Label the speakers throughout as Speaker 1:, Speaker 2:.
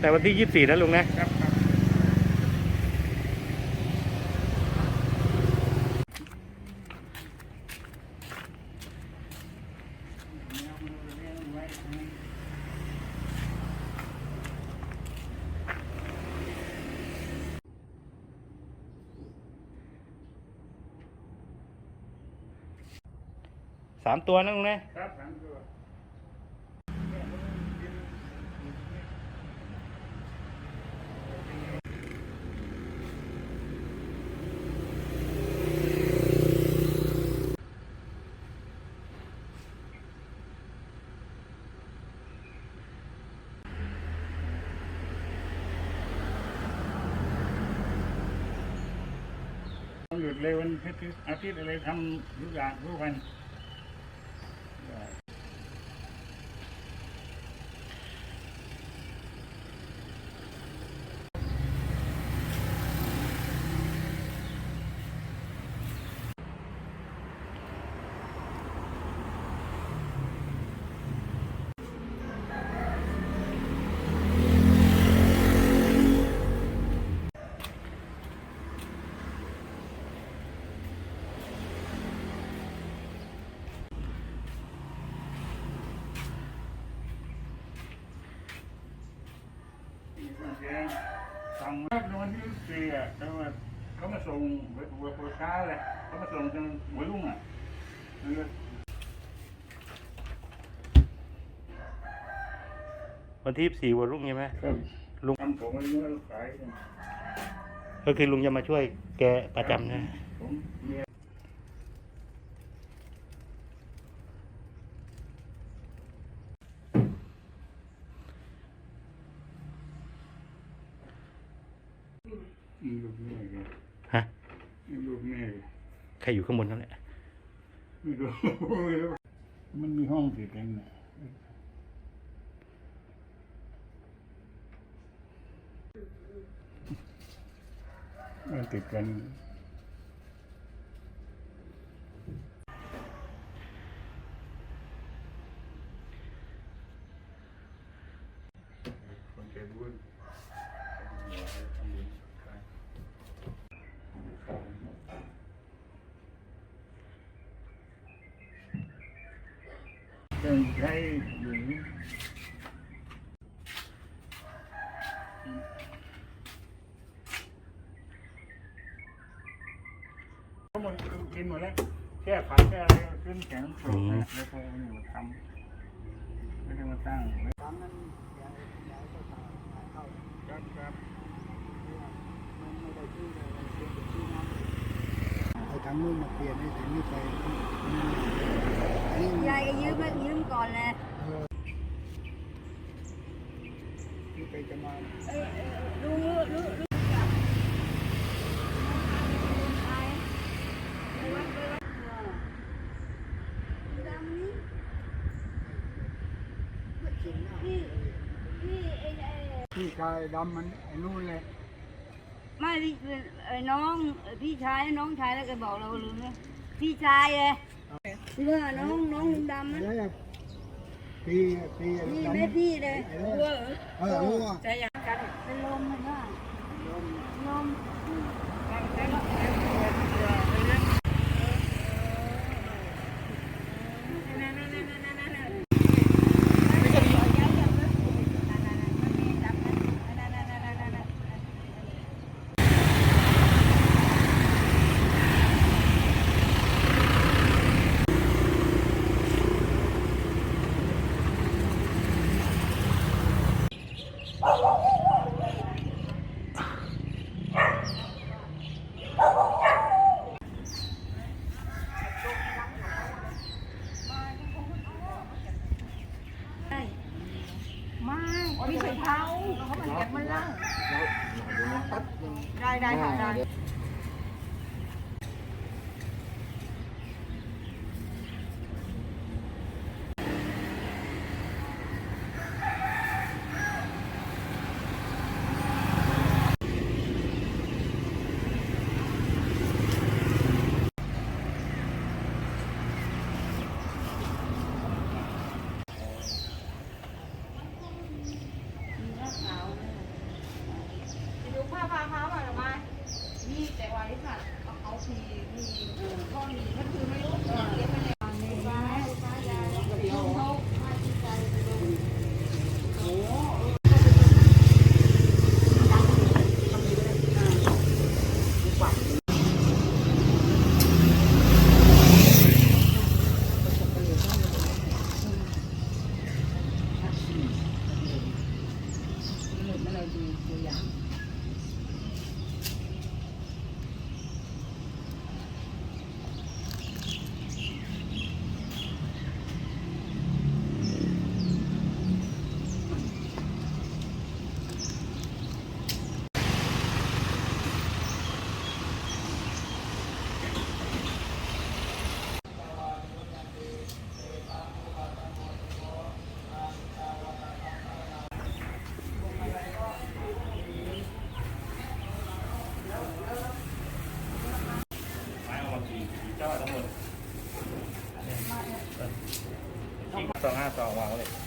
Speaker 1: แต่วันที่ยี่สิบสี่นะลุงนะ
Speaker 2: ครับครับ
Speaker 1: สามตัวนะลุงนะ
Speaker 2: ครับสามตัว ยุดเลยวันอาทิตย์อะไรทำทุกอย่างทุกวัน สั่งมากในวันที่สี่อะเขามา เขามาส่งหัวหัวช้าเลยเขามาส่งจนหัวรุ่งอะแล้วก็
Speaker 1: วันที่สี่วันรุ่งใช่ไหม
Speaker 2: ครับ
Speaker 1: ลุง
Speaker 2: ทำผมอายุแล้วขาย
Speaker 1: ก็คือลุงจะมาช่วยแกประจำนะ
Speaker 2: ผมเมียนี่ลูกแม่แก
Speaker 1: ฮะ
Speaker 2: นี่ ลูกแม่แก
Speaker 1: ใครอยู่ข้างบนนั่นแหละ
Speaker 2: ไม่รู้ไม่รู้มันมีห้องติดกันนะมันติดกันคนใจบุญต้อง ใช้อยู่นี่เขาหมดกินหมดแล้วแค่ผักแค่อะไรขึ้นแข็งโผล่นะแล้วก็เอานี่มาทำแล้วก็มาตั้งครับครับ
Speaker 3: เอาทางนู้นมาเปลี่ยนให้ถึงนี่ไป
Speaker 4: ยายก็ยืมมายืมก่อนเลย
Speaker 3: นี่ไปจะมา
Speaker 4: เอ้ยเอ้ยรู้รู้รู้รู้จักไปไปวัดไปวัดเออดำนี่พี่พี่ไอ้ไอ้
Speaker 3: พี่ชายดำมันไอ้นู่นเลย
Speaker 4: ไม่พี่ไอ้น้องพี่ชายน้องชายแล้วก็บอกเราลืมเลยพี่ชายเลย เมื่อน้องน้องลุงดำนั้น
Speaker 3: แล้วพี่พี่
Speaker 4: นี่แม่พี่เลย
Speaker 3: เออเออรู้ว่า
Speaker 4: เ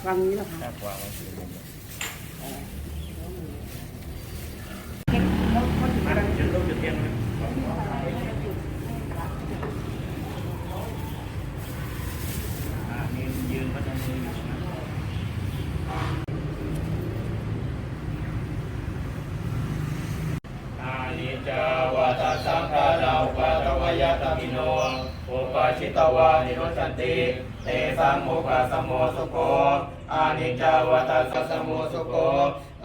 Speaker 4: วาง
Speaker 5: นี้เหรอคะ
Speaker 6: แค่วางไว้สี่มุมเลยมาจุดต้นจุดเทียนเลยอ่านี่ยืนพระจันทร์มือยู่นะอานิจจาวัตสังขาราปาทวยตมิโนอุปาชิตวานิโรชันติ เตสังโมกขสมโมสุโก อานิจจาวัตสัสโมสุโก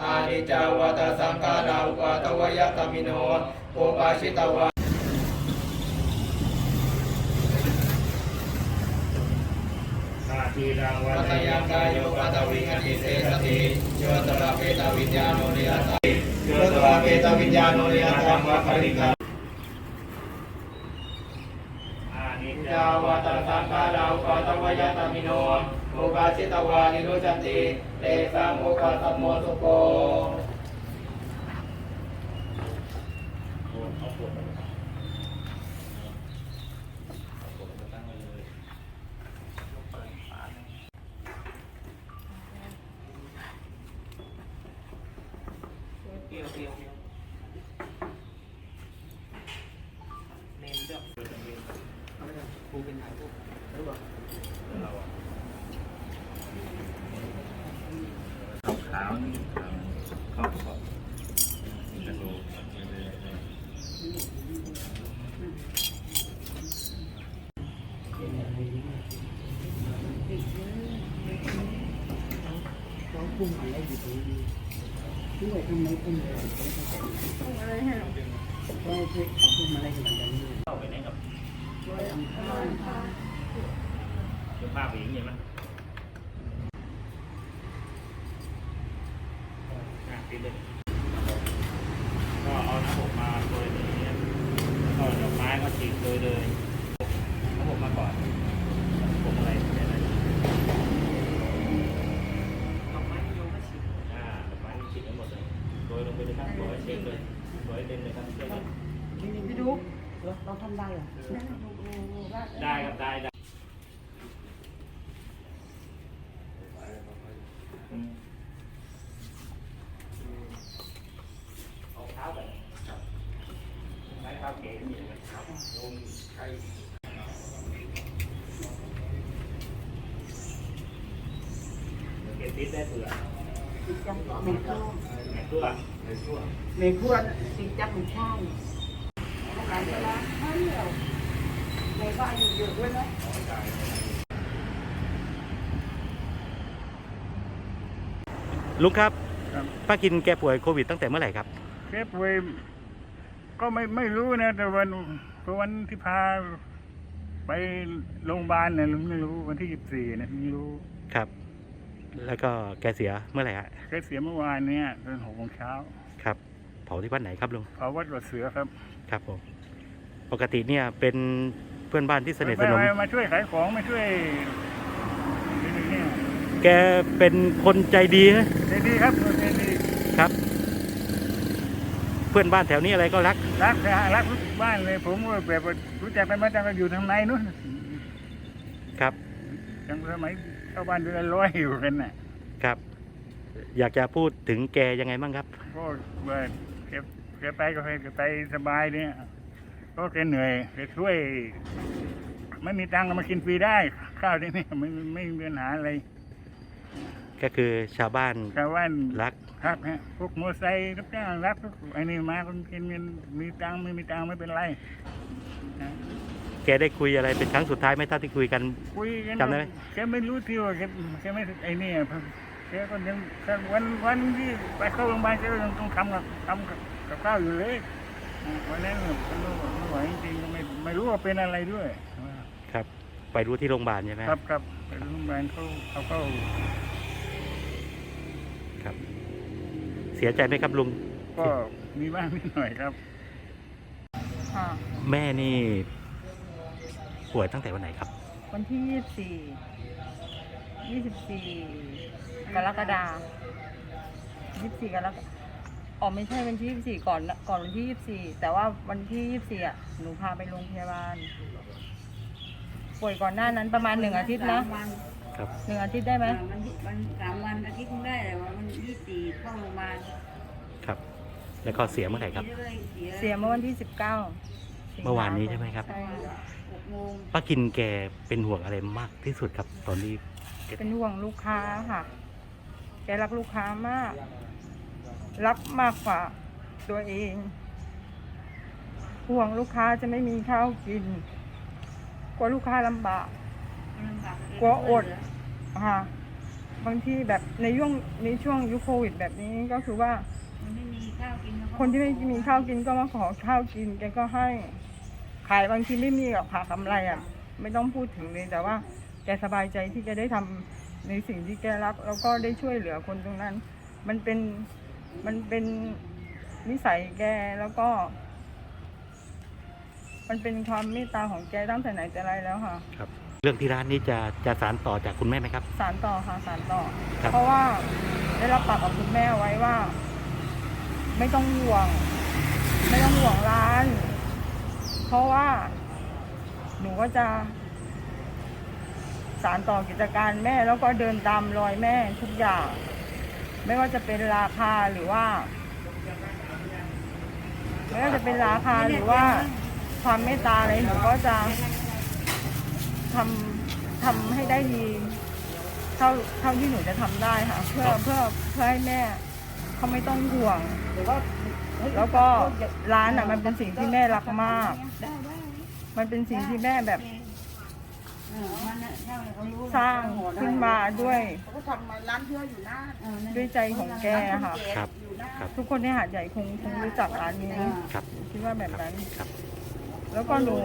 Speaker 6: อานิจจาวัตสังขาราอุปาทวยตมิโนอุปาชิตวานาทีรังวัตยังกายโยปัตวิงติเสสติโยตระเปตวิญญาโนเรียสติโยตระเปตวิญญาโนเรียสังวะคลิกาอานิจจาวัตสังขาราอุปาทวยตมิโน อุปาชิตวานิโรจันติเตสังโมกขสัมโมสุโกเอาปวดเอาปวดมาตั้งไว้เลยเปิดฝาเลยเกี่ยวเกี่ยวเกี่ยวเน้นเลือกเลือกเน้นครูเป็นถ่ายรูปรู้ป่ะเราอะ ขาวนี่ขาวเข้าเข้านี่กระดูก
Speaker 7: เขาพุ่งอะไรอยู่ตรงนี้ด้ว
Speaker 6: อย่างมั้ยอะปิดเลยก็เอาน้ำอบมาโรยตัวนี้แล้วก็ดอกไม้ก็ฉีกโรยเลยน้ำอบมาก่อนผมอะไรเนี่ยอะไรดอกไม้โยก็ฉีกอ่าดอกไม้ฉีกทั้งหมดเลยโรยลงไปเลยครับโรยให้เต็มเลยโรยให้เต็มเลยครับเชื่อไหม
Speaker 5: พี่ดูเราทำได้เหรอ
Speaker 6: ได้ครับได้ได้อืมเอาเท้าไปไม้เท้าเก๋นี่เลยครับลงใครเก็บติดได้เผื่อ
Speaker 5: ติดจังเมฆัว
Speaker 6: แม่ตัวแม่ ตัว
Speaker 5: เมฆัวติดจังไม่ใช่ทำงานเวลาเฮ้ยเราในบ้านอยู่เยอะด้วยนะ
Speaker 1: ลุงครับ
Speaker 6: ครับ
Speaker 1: ป้ากินแกป่วยโควิดตั้งแต่เมื่อไหร่ครับ
Speaker 6: เคปเวยก็ไม่ไม่รู้นะ แต่วันวันที่พาไปโรงพยาบาลเนี่ยไม่รู้วันที่ยี่สิบสี่เนี่ยไม่รู้
Speaker 1: ครับ แล้วก็แกเสียเมื่อไหร่ฮะ
Speaker 6: แกเสียเมื่อวานเนี่ยตอนหกโมงเช้า
Speaker 1: ครับเผาที่วัดไหนครับลุง
Speaker 6: เผาวัดวัดเสือครับ
Speaker 1: ครับผมปกติเนี่ยเป็นเพื่อนบ้านที่สนิทสนม
Speaker 6: มามาช่วยขายของมาช่วยนี่เนี่ย
Speaker 1: แกเป็นคนใจดีนะ
Speaker 6: ใจดีครับใจดี
Speaker 1: ครับ เพื่อนบ้านแถวนี้อะไรก็รัก
Speaker 6: รักนะฮะรักทุกบ้านเลยผมก็แบบว่ารู้จักกันมาตั้งแต่อยู่ทางในนู้น
Speaker 1: ครับ
Speaker 6: ยังสมัยเข้าบ้านเดือนละร้อยอยู่กันน่ะ
Speaker 1: ครับ อยากจะพูดถึงแกยังไงบ้างครับ
Speaker 6: ก็ว่า แกแกไปก็ให้แกไปสบายเนี่ย
Speaker 2: ก็แกเหนื่อยแกช่วย ไม่มีตังค์ก็มากินฟรีได้ ข้าวที่นี่ไม่ไม่มีปัญหาอะไร
Speaker 1: ก็คือชาวบ้าน
Speaker 2: ชาวบ้าน
Speaker 1: รัก
Speaker 2: ครับฮะพวกมอเตอร์ไซค์รับจ้างรับทุกไอ้นี่มาคนกินเงินมีตังค์ไม่มีตังค์ไม่เป็นไรนะ
Speaker 1: แกได้คุยอะไรเป็นครั้งสุดท้ายไหมถ้าที่คุยกัน
Speaker 2: คุยกัน
Speaker 1: จำได้ไหม
Speaker 2: แกไม่รู้ที่ว่าแกแกไม่ไอ้นี่ อะแกก็ยังวันวันที่ไปเข้าโรงพยาบาลแกก็ยังต้องทำกับทำกับกับข้าวอยู่เลยอ่าวันนั้นเนี่ยไม่รู้ไม่ไหวจริงๆก็ไม่ไม่รู้ว่าเป็นอะไรด้วย
Speaker 1: ครับ ไปรู้ที่โรงพยาบาลใช่ไหม
Speaker 2: ครับครับไปโรงพยาบาลเขาเขาเข้า
Speaker 1: ครับ เสียใจไหมครับลุง
Speaker 2: ก็มีบ้างนิดหน่อยครับ
Speaker 5: ค่ะ
Speaker 1: แม่นี่ป่วยตั้งแต่วันไหนครับ
Speaker 5: วันที่ยี่สิบสี่ยี่สิบสี่ กรกฎายี่สิบสี่กรกฎาอ๋อไม่ใช่วันที่ยี่สิบสี่ก่อนนะก่อนวันที่ยี่สิบสี่แต่ว่าวันที่ยี่สิบสี่อะหนูพาไปโรงพยาบาล ป่วยก่อนหน้านั้นประมาณหนึ่งอาทิตย์นะ
Speaker 4: สามวัน
Speaker 1: ครับ
Speaker 5: หนึ่งอาทิตย์ได้ไหม
Speaker 4: อ่ามันมันสามวันอาทิตย์คงได้แต่ว่ามันยี่สิบสี่เข้าโรงพยาบาล
Speaker 1: ครับ แล้วก็เสียเมื่อไหร่ครับ
Speaker 5: เสียเมื่อวันที่สิบเก้า
Speaker 1: เมื่อวานนี้ใช่ไหมครับ
Speaker 5: ใช่
Speaker 4: หกโมง
Speaker 1: ป้ากินแกเป็นห่วงอะไรมากที่สุดครับตอนนี้แก
Speaker 5: เป็นห่วงลูกค้าค่ะแก รักลูกค้ามาก รักมากกว่าตัวเองห่วงลูกค้าจะไม่มีข้าวกิน กลัวลูกค้าลำบาก
Speaker 4: ก
Speaker 5: ลัวอดค่ะบางทีแบบในช่วงในช่วงยุคโควิดแบบนี้ก็คือว่า คนที่ไม่มีข้าวกินก็มาขอข้าวกินแกก็ให้ ขายบางทีไม่มีหรอกค่ะกำไรอะ ไม่ต้องพูดถึงเลยแต่ว่าแกสบายใจที่จะได้ทำ ในสิ่งที่แกรักแล้วก็ได้ช่วยเหลือคนตรงนั้น มันเป็นมันเป็นนิสัยแกแล้วก็ มันเป็นความเมตตาของแกตั้งแต่ไหนแต่ไรแล้วค่ะ
Speaker 1: ครับ เรื่องที่ร้านนี้จะจะสารต่อจากคุณแม่ไหมครับ
Speaker 5: สารต่อค่ะสารต่อ
Speaker 1: ครับ
Speaker 5: เพราะว่าได้รับปากกับคุณแม่ไว้ว่า ไม่ต้องห่วง ไม่ต้องห่วงร้าน เพราะว่า หนูก็จะ สารต่อกิจการแม่แล้วก็เดินตามรอยแม่ทุกอย่าง ไม่ว่าจะเป็นราคาหรือว่า ไม่ว่าจะเป็นราคาหรือว่าความเมตตาอะไรหนูก็จะทำทำให้ได้ดีเท่าเท่าที่หนูจะทำได้ค่ะ เพื่อเพื่อเพื่อให้แม่เขาไม่ต้องห่วงแล้วก็ร้านอะมันเป็นสิ่งที่แม่รักมาก มันเป็นสิ่งที่แม่แบบ
Speaker 4: เออมันน่ะเท่าไหร่เขารู้
Speaker 5: สร้างขึ้นมาด้วย
Speaker 7: เขาก็ทำมาร้านเพื่ออยู่หน้า
Speaker 4: เออนั่น
Speaker 5: ด้วยใจของแกค่ะ
Speaker 1: ครับ
Speaker 7: อยู่หน้า
Speaker 1: ครับ
Speaker 5: ทุกคนในหาดใหญ่คงคงรู้จักร้านนี้
Speaker 1: ครับ
Speaker 5: คิดว่าแบบนั้น
Speaker 1: ครับ
Speaker 5: แล้วก็หนู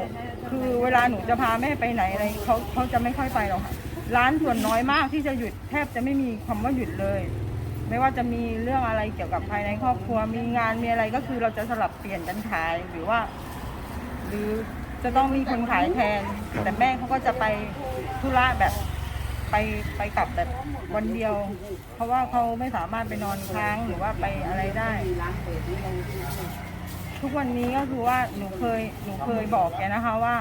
Speaker 5: คือเวลาหนูจะพาแม่ไปไหนอะไรเขาเขาจะไม่ค่อยไปหรอกค่ะ ร้านส่วนน้อยมากที่จะหยุดแทบจะไม่มีคำว่าหยุดเลย ไม่ว่าจะมีเรื่องอะไรเกี่ยวกับภายในครอบครัวมีงานมีอะไรก็คือเราจะสลับเปลี่ยนกันขายหรือว่า หรือ จะต้องมีคนขายแทนแต่แม่เขาก็จะไปธุระแบบไปไปกลับแบบวันเดียว เพราะว่าเขาไม่สามารถไปนอนค้างหรือว่าไปอะไรได้
Speaker 7: ร้านเปิดนี่เราที่นั่นเลย
Speaker 5: ทุกวันนี้ก็คือว่าหนูเคยหนูเคยบอกแกนะคะว่า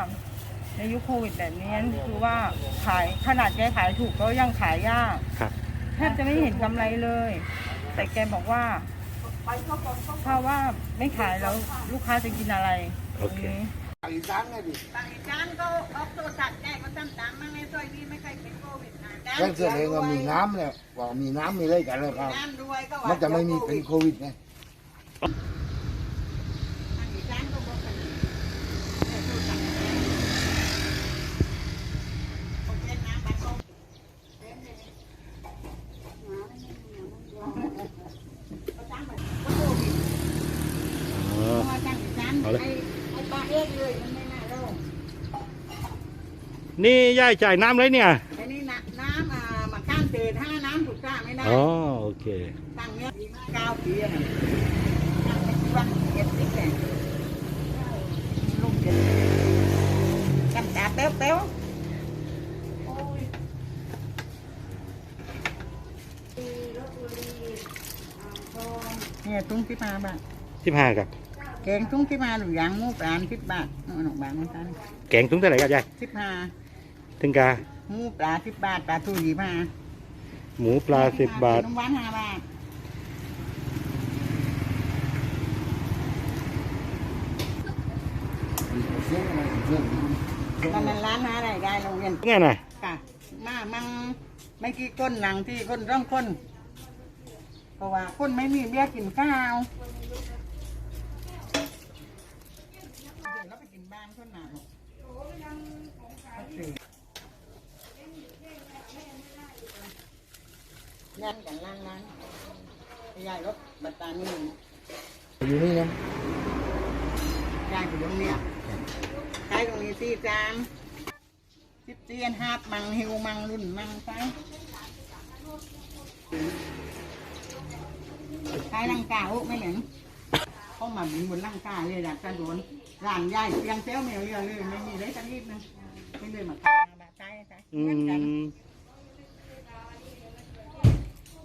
Speaker 5: ในยุคโควิดแบบนี้คือว่าขายขนาดแกขายถูกก็ยังขายยาก
Speaker 1: ครับ
Speaker 5: แทบจะไม่เห็นกำไรเลย แต่แกบอกว่า ถ้าว่าไม่ขายแล้วลูกค้าจะกินอะไร
Speaker 1: โอเค
Speaker 5: ตรงนี้
Speaker 7: อีกร้านไงดิ
Speaker 8: บางจานก็ออกตัวตัดแจกมาตั้งตามมาในซอยนี้ไม่เคยเป็นโควิดนะ
Speaker 7: แจ้งเสือเองว่ามีน้ำเนี่ยบอกมีน้ำมีอะไรกันเลยครับ
Speaker 8: น้ำด้วยก็ว่า
Speaker 7: มันจะไม่มีเป็นโควิดไง
Speaker 8: อันนี้จานก็บอกกันแต่ตัวตัดแจกโอเคน้ำบางก็เอาจานมาโควิด
Speaker 1: อ๋อ
Speaker 8: เพราะว่าจานจาน
Speaker 1: เอาเลย
Speaker 8: ไอ้ไอ้ปลาเอกเลยมันไม่น่าโรค
Speaker 1: นี่ย่ายจ่ายน้ำเลยเนี่ย
Speaker 8: ไอ้นี่นะน้ำอ่ามาก้านเตือนห้าน้ำถูกกล้าไม่ได้
Speaker 1: อ๋อ โอเค
Speaker 8: ตั้งเนี้ยเก้าปีอะนะตั้งเป็นวันเจ็ดสิบแปดลูกเจ็ดจำตาเป๊วเป๊วเนี่ยตุ้งที่มาบ้าง
Speaker 1: สิบห้าครับ
Speaker 8: แกงตุ้งที่มาหรือยางหมูปลาสิบบาทเอาหนกบาทมันกัน
Speaker 1: แกงถุงเท่าไหร่ครับยาย
Speaker 8: สิบห้า
Speaker 1: ถึงกา
Speaker 8: หมูปลาสิบบาทปลาทูยี่ห้า
Speaker 1: หมูปลาสิบบาท
Speaker 8: ขนมหวานห้าบาทมันนั้นร้านหาอะไรได้โรงเรียน
Speaker 1: ไงน่ะ
Speaker 8: ค่ะมามังไม่กี่คนหลังที่คนร่องคนเพราะว่าคนไม่มีเบี้ยกินข้าวแล้วไปกินบ้านคนหนา งานกันล่างนั้นยายรถบัตตานี่
Speaker 7: อยู่นี่นะ
Speaker 8: ยายอยู่ตรงเนี้ยใช้ตรงนี้สี่จานสิบเตียนห้าบมังหิวมังรุ่นมังไปใช้ร่างกายโอ้ไม่เหมือนเข้ามาบินบนร่างกายเลยดักกระโดนร้านยายเตียงเซลเมลเรือเลยไม่มีเลยสักนิดนึงไม่เลยมาบาใช้ใช้
Speaker 1: อื
Speaker 8: เหมือนกัน
Speaker 1: ม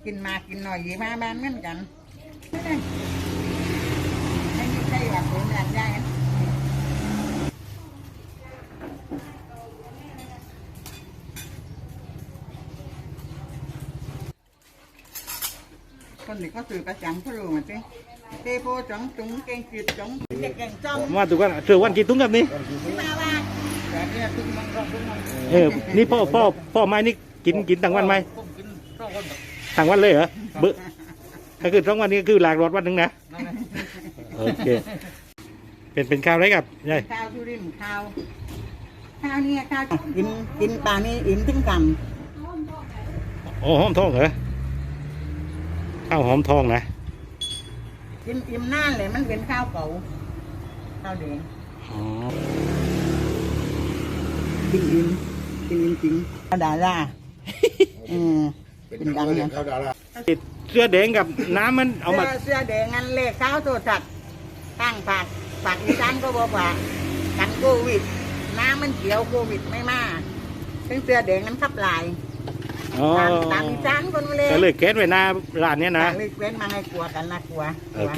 Speaker 8: กินมากินหน่อยยี่มาบ้านเหมือนกันไม่มีใครแบบเหมือนกันยายคนนี้ก็สื่อประจำเขารู้มาสิเทโพจังจุงเก่งจิตจังเด็กเก่งจ้อง
Speaker 1: มาถูกกันเสือวันกี่ตุ้งกับนี่
Speaker 8: มาว่าแต่เนี่ยทุกมันก็ทุกมัน
Speaker 1: เออนี่พ่อพ่อพ่อไม้นี่กินกินต่างวันไห
Speaker 2: มกินสองคนแบบ
Speaker 1: ต่างวันเลยเหรอเบอถ้าคือสองวันนี้ก็คือหลากรถวันหนึ่งนะ
Speaker 2: นั่นแหละ
Speaker 1: โอเค เป็นเป็นข้าวอะไรครับยาย
Speaker 8: ข้าวทุรินทร์ข้าวข้าวเนี่ยข้าวกินกินปลานี่อิ่มถึงก
Speaker 1: โอ้หอมทองเหรอข้าวหอมทองนะำ
Speaker 8: กินอิ่มนานเลยมันเป็นข้าวเก่าข้าวแดง
Speaker 1: อ๋อ
Speaker 8: กินอิ่มกินอิ่มจริงข้าวดาราเออ เป็นดังนะ
Speaker 1: เสื้อแดงกับน้ำมันเอามา
Speaker 8: เสื้อเสื้อแดงงั้นเลขข้าวโทรศัพท์ตั้งปากปากอีสานก็บอกว่ากันโควิด น้ำมันเขียวโควิดไม่มาซึ่งเสื้อแดงนั้นขับลาย
Speaker 1: อ๋อ
Speaker 8: ตามตามอีสานคนมาเลย
Speaker 1: ก็เลยแก๊สไว้หน้าร้านเนี้ยนะ
Speaker 8: เลยเว้นมาให้กลัวกันนะกลัว
Speaker 1: โอเค